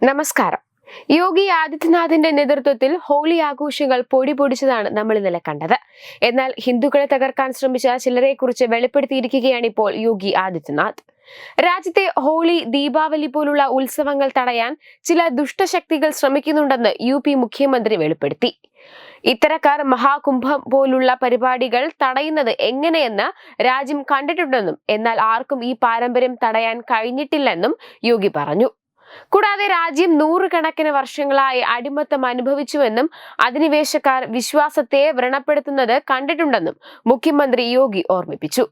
നമസ്കാരം. യോഗി ആദിത്യനാഥിന്റെ നേതൃത്വത്തിൽ ഹോളി ആഘോഷങ്ങൾ പൊടി പൊടിച്ചതാണ് നമ്മൾ ഇന്നലെ കണ്ടത്. എന്നാൽ ഹിന്ദുക്കളെ തകർക്കാൻ ശ്രമിച്ച ചിലരെക്കുറിച്ച് വെളിപ്പെടുത്തിയിരിക്കുകയാണ് ഇപ്പോൾ യോഗി ആദിത്യനാഥ്. രാജ്യത്തെ ഹോളി ദീപാവലി പോലുള്ള ഉത്സവങ്ങൾ തടയാൻ ചില ദുഷ്ടശക്തികൾ ശ്രമിക്കുന്നുണ്ടെന്ന് യു പി മുഖ്യമന്ത്രി വെളിപ്പെടുത്തി. ഇത്തരക്കാർ മഹാകുംഭം പോലുള്ള പരിപാടികൾ തടയുന്നത് എങ്ങനെയെന്ന് രാജ്യം കണ്ടിട്ടുണ്ടെന്നും എന്നാൽ ആർക്കും ഈ പാരമ്പര്യം തടയാൻ കഴിഞ്ഞിട്ടില്ലെന്നും യോഗി പറഞ്ഞു. കൂടാതെ രാജ്യം നൂറുകണക്കിന് വർഷങ്ങളായി അടിമത്തം അനുഭവിച്ചുവെന്നും അധിനിവേശക്കാർ വിശ്വാസത്തെ വ്രണപ്പെടുത്തുന്നത് കണ്ടിട്ടുണ്ടെന്നും മുഖ്യമന്ത്രി യോഗി ഓർമ്മിപ്പിച്ചു.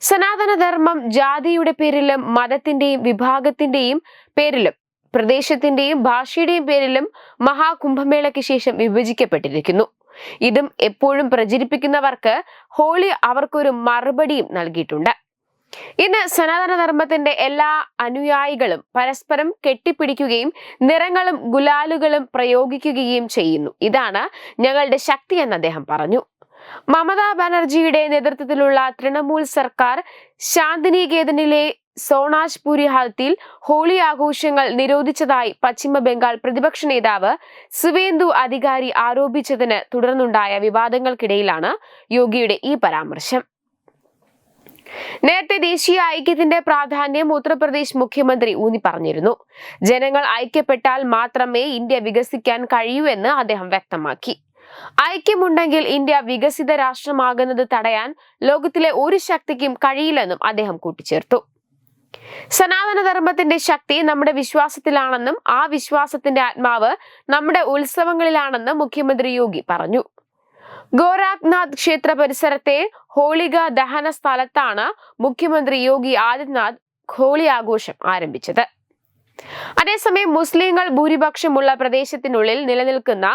സനാതനധർമ്മം ജാതിയുടെ പേരിലും മതത്തിന്റെയും വിഭാഗത്തിന്റെയും പേരിലും പ്രദേശത്തിന്റെയും ഭാഷയുടെയും പേരിലും മഹാകുംഭമേളയ്ക്ക് ശേഷം വിഭജിക്കപ്പെട്ടിരിക്കുന്നു. ഇതും എപ്പോഴും പ്രചരിപ്പിക്കുന്നവർക്ക് ഹോളി അവർക്കൊരു മറുപടിയും നൽകിയിട്ടുണ്ട്. ഇന്ന് സനാതനധർമ്മത്തിന്റെ എല്ലാ അനുയായികളും പരസ്പരം കെട്ടിപ്പിടിക്കുകയും നിറങ്ങളും ഗുലാലുകളും പ്രയോഗിക്കുകയും ചെയ്യുന്നു. ഇതാണ് ഞങ്ങളുടെ ശക്തി എന്ന് അദ്ദേഹം പറഞ്ഞു. മമതാ ബാനർജിയുടെ നേതൃത്വത്തിലുള്ള തൃണമൂൽ സർക്കാർ ശാന്തിനികേതനിലെ സോണാജ്പുരി ഹാത്തിൽ ഹോളി ആഘോഷങ്ങൾ നിരോധിച്ചതായി പശ്ചിമ ബംഗാൾ പ്രതിപക്ഷ നേതാവ് സുവേന്ദു അധികാരി ആരോപിച്ചതിന് തുടർന്നുണ്ടായ വിവാദങ്ങൾക്കിടയിലാണ് യോഗിയുടെ ഈ പരാമർശം. നേരത്തെ ദേശീയ ഐക്യത്തിന്റെ പ്രാധാന്യം ഉത്തർപ്രദേശ് മുഖ്യമന്ത്രി ഊന്നി പറഞ്ഞിരുന്നു. ജനങ്ങൾ ഐക്യപ്പെട്ടാൽ മാത്രമേ ഇന്ത്യ വികസിക്കാൻ കഴിയൂ എന്ന് അദ്ദേഹം വ്യക്തമാക്കി. ഐക്യമുണ്ടെങ്കിൽ ഇന്ത്യ വികസിത രാഷ്ട്രമാകുന്നത് തടയാൻ ലോകത്തിലെ ഒരു ശക്തിക്കും കഴിയില്ലെന്നും അദ്ദേഹം കൂട്ടിച്ചേർത്തു. സനാതനധർമ്മത്തിന്റെ ശക്തി നമ്മുടെ വിശ്വാസത്തിലാണെന്നും ആ വിശ്വാസത്തിന്റെ ആത്മാവ് നമ്മുടെ ഉത്സവങ്ങളിലാണെന്നും മുഖ്യമന്ത്രി യോഗി പറഞ്ഞു. ഗോരാഖ്നാഥ് ക്ഷേത്ര പരിസരത്തെ ഹോളിക ദഹന സ്ഥലത്താണ് മുഖ്യമന്ത്രി യോഗി ആദിത്യനാഥ് ഹോളി ആഘോഷം ആരംഭിച്ചത്. അതേസമയം മുസ്ലിങ്ങൾ ഭൂരിപക്ഷമുള്ള പ്രദേശത്തിനുള്ളിൽ നിലനിൽക്കുന്ന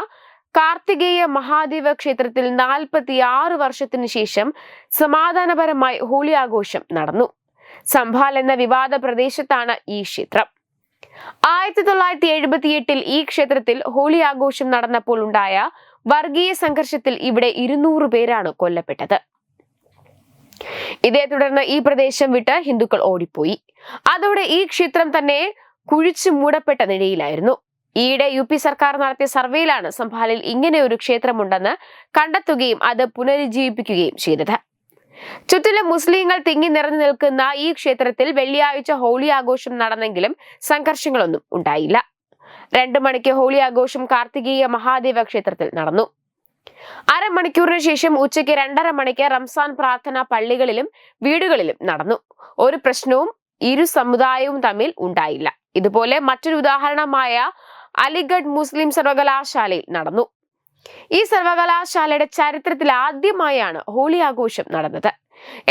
കാർത്തികേയ മഹാദേവ ക്ഷേത്രത്തിൽ നാൽപ്പത്തി ആറ് വർഷത്തിനു ശേഷം സമാധാനപരമായി ഹോളി ആഘോഷം നടന്നു. സംഭാൽ എന്ന വിവാദ പ്രദേശത്താണ് ഈ ക്ഷേത്രം. ആയിരത്തി തൊള്ളായിരത്തി എഴുപത്തിയെട്ടിൽ ഈ ക്ഷേത്രത്തിൽ ഹോളി ആഘോഷം നടന്നപ്പോൾ ഉണ്ടായ വർഗീയ സംഘർഷത്തിൽ ഇവിടെ ഇരുന്നൂറ് പേരാണ് കൊല്ലപ്പെട്ടത്. ഇതേ തുടർന്ന് ഈ പ്രദേശം വിട്ട് ഹിന്ദുക്കൾ ഓടിപ്പോയി. അതോടെ ഈ ക്ഷേത്രം തന്നെ കുഴിച്ചു മൂടപ്പെട്ട നിലയിലായിരുന്നു. ഈയിടെ യു പി സർക്കാർ നടത്തിയ സർവേയിലാണ് സംഭാലിൽ ഇങ്ങനെ ഒരു ക്ഷേത്രമുണ്ടെന്ന് കണ്ടെത്തുകയും അത് പുനരുജ്ജീവിപ്പിക്കുകയും ചെയ്തത്. ചുറ്റിലും മുസ്ലിങ്ങൾ തിങ്ങി നിറഞ്ഞു നിൽക്കുന്ന ഈ ക്ഷേത്രത്തിൽ വെള്ളിയാഴ്ച ഹോളി ആഘോഷം നടന്നെങ്കിലും സംഘർഷങ്ങളൊന്നും ഉണ്ടായില്ല. രണ്ടു മണിക്ക് ഹോളി ആഘോഷം കാർത്തികീയ മഹാദേവ ക്ഷേത്രത്തിൽ നടന്നു. അരമണിക്കൂറിന് ശേഷം ഉച്ചയ്ക്ക് രണ്ടര മണിക്ക് റംസാൻ പ്രാർത്ഥന പള്ളികളിലും വീടുകളിലും നടന്നു. ഒരു പ്രശ്നവും ഇരു സമുദായവും തമ്മിൽ ഉണ്ടായില്ല. ഇതുപോലെ മറ്റൊരു ഉദാഹരണമായ അലിഗഡ് മുസ്ലിം സർവകലാശാലയിൽ നടന്നു. ഈ സർവകലാശാലയുടെ ചരിത്രത്തിൽ ആദ്യമായാണ് ഹോളി ആഘോഷം നടന്നത്.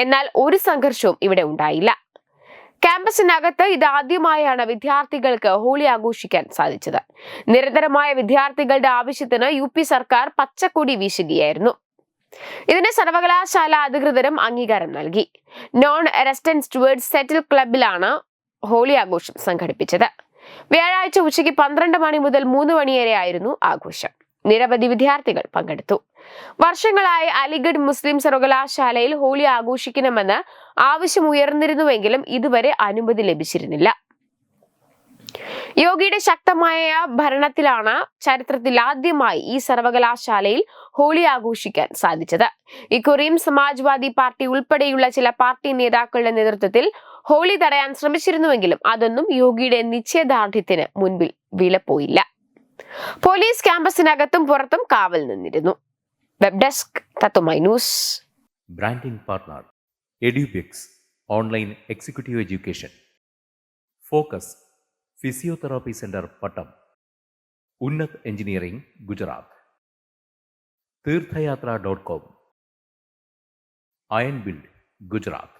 എന്നാൽ ഒരു സംഘർഷവും ഇവിടെ ഉണ്ടായില്ല. ക്യാമ്പസിനകത്ത് ഇതാദ്യമായാണ് വിദ്യാർത്ഥികൾക്ക് ഹോളി ആഘോഷിക്കാൻ സാധിച്ചത്. നിരന്തരമായ വിദ്യാർത്ഥികളുടെ ആവശ്യത്തിന് യു സർക്കാർ പച്ചക്കൊടി വീശുകയായിരുന്നു. ഇതിന് സർവകലാശാല അധികൃതരും അംഗീകാരം നൽകി. നോൺ റെസ്റ്റൻസ് സ്റ്റുവേർഡ് സെറ്റിൽ ക്ലബിലാണ് ഹോളി ആഘോഷം സംഘടിപ്പിച്ചത്. വ്യാഴാഴ്ച ഉച്ചയ്ക്ക് പന്ത്രണ്ട് മണി മുതൽ മൂന്ന് മണി വരെ ആയിരുന്നു ആഘോഷം. നിരവധി വിദ്യാർത്ഥികൾ പങ്കെടുത്തു. വർഷങ്ങളായി അലിഗഡ് മുസ്ലിം സർവകലാശാലയിൽ ഹോളി ആഘോഷിക്കണമെന്ന് ആവശ്യമുയർന്നിരുന്നുവെങ്കിലും ഇതുവരെ അനുമതി ലഭിച്ചിരുന്നില്ല. യോഗിയുടെ ശക്തമായ ഭരണത്തിലാണ് ചരിത്രത്തിൽ ആദ്യമായി ഈ സർവകലാശാലയിൽ ഹോളി ആഘോഷിക്കാൻ സാധിച്ചത്. ഇക്കുറിയും സമാജ്വാദി പാർട്ടി ഉൾപ്പെടെയുള്ള ചില പാർട്ടി നേതാക്കളുടെ നേതൃത്വത്തിൽ ഹോളി തടയാൻ ശ്രമിച്ചിരുന്നുവെങ്കിലും അതൊന്നും യോഗിയുടെ നിശ്ചയദാർഢ്യത്തിന് മുൻപിൽ വിലപ്പോയില്ല. പോലീസ് ക്യാമ്പസിനകത്തും പുറത്തും കാവൽ നിന്നിരുന്നു. Web desk news. Branding partner Edubix online executive education focus physiotherapy centre Pattom Unnath engineering Gujarat തീർത്ഥയാത്ര dot com iron build Gujarat